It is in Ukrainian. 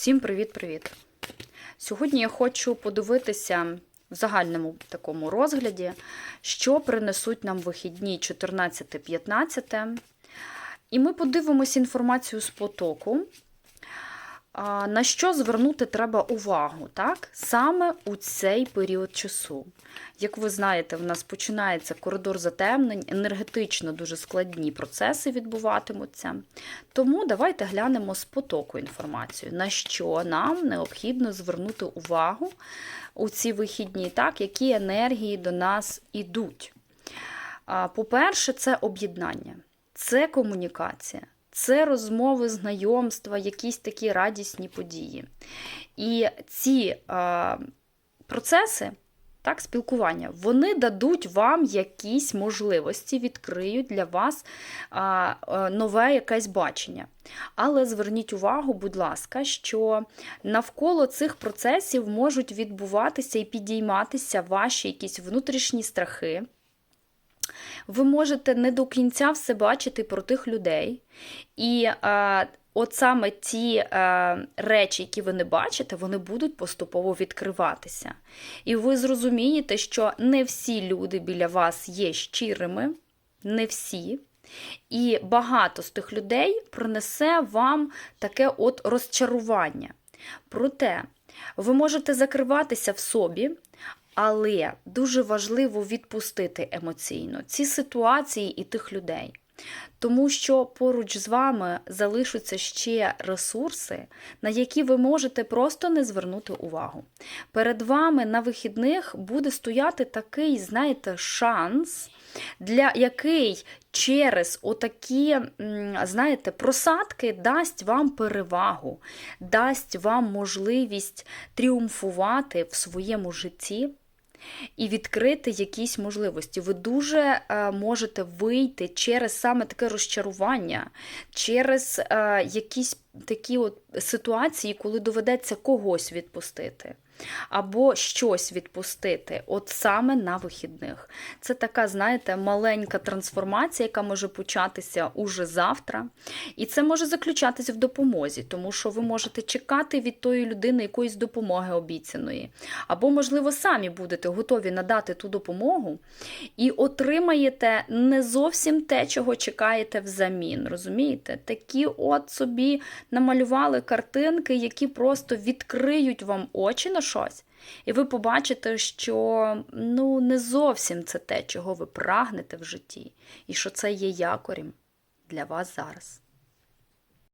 Всім привіт-привіт! Сьогодні я хочу подивитися в загальному такому розгляді, що принесуть нам вихідні 14-15. І ми подивимося інформацію з потоку. На що звернути треба увагу, так? Саме у цей період часу. Як ви знаєте, в нас починається коридор затемнень, енергетично дуже складні процеси відбуватимуться. Тому давайте глянемо з потоку інформацію, на що нам необхідно звернути увагу у ці вихідні, так, які енергії до нас ідуть. По-перше, це об'єднання, це комунікація. Це розмови, знайомства, якісь такі радісні події. І ці е, процеси, так, спілкування, вони дадуть вам якісь можливості, відкриють для вас е, е, нове якесь бачення. Але зверніть увагу, будь ласка, що навколо цих процесів можуть відбуватися і підійматися ваші якісь внутрішні страхи. Ви можете не до кінця все бачити про тих людей. І е, от саме ті е, речі, які ви не бачите, вони будуть поступово відкриватися. І ви зрозумієте, що не всі люди біля вас є щирими, не всі. І багато з тих людей принесе вам таке от розчарування. Проте ви можете закриватися в собі, але дуже важливо відпустити емоційно ці ситуації і тих людей. Тому що поруч з вами залишаться ще ресурси, на які ви можете просто не звернути увагу. Перед вами на вихідних буде стояти такий, знаєте, шанс, для який через отакі, знаєте, просадки дасть вам перевагу, дасть вам можливість тріумфувати в своєму житті. І відкрити якісь можливості. Ви дуже е, можете вийти через саме таке розчарування, через е, якісь такі от ситуації, коли доведеться когось відпустити. Або щось відпустити, от саме на вихідних. Це така, знаєте, маленька трансформація, яка може початися уже завтра. І це може заключатися в допомозі, тому що ви можете чекати від тої людини якоїсь допомоги обіцяної. Або, можливо, самі будете готові надати ту допомогу і отримаєте не зовсім те, чого чекаєте взамін. Розумієте? Такі от собі намалювали картинки, які просто відкриють вам очі на щось. І ви побачите, що ну, не зовсім це те, чого ви прагнете в житті, і що це є якорем для вас зараз.